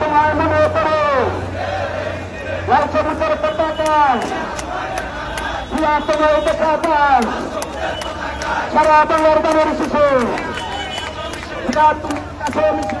তোমায় মনে করো। লাল সবুজের পতাকা। জিয়া তোমায় দেখা পায় সারা বাংলার বাংলার শিশু। আছে আছে আছে।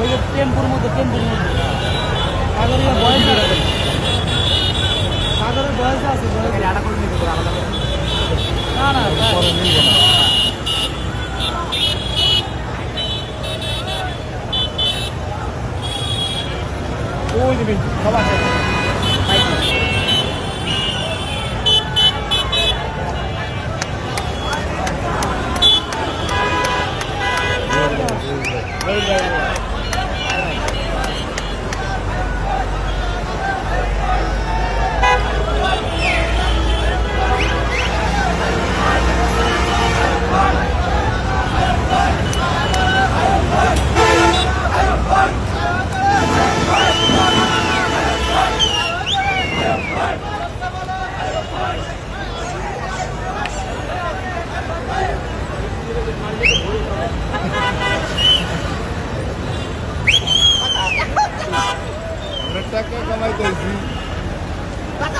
ওই যে টেম্পুর মধ্যে টেম্পুর মধ্যে। সাগরের বয়স আছে। সাগরের বয়স আছে না না ওই যে সবার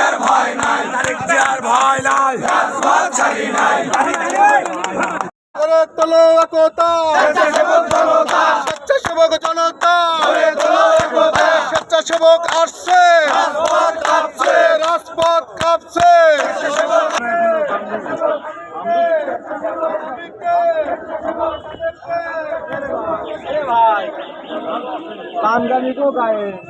জিয়ার ভয় নাই। তারেক জিয়ার ভয় নাই রাজপথ ছাড়ি নাই। করে তোলো একতা। স্বেচ্ছাসেবক জনতা। স্বেচ্ছাসেবক জনতা। করে তোলো একতা। স্বেচ্ছাসেবক আসছে। রাজপথ কাঁপছে। রাজপথ গায়ে।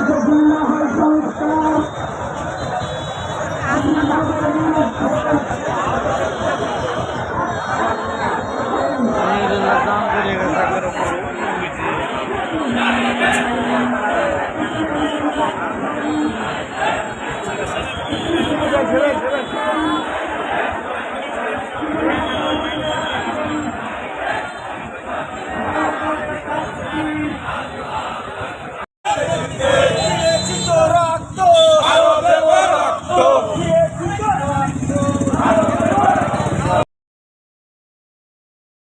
যদি না হয় সংস্কার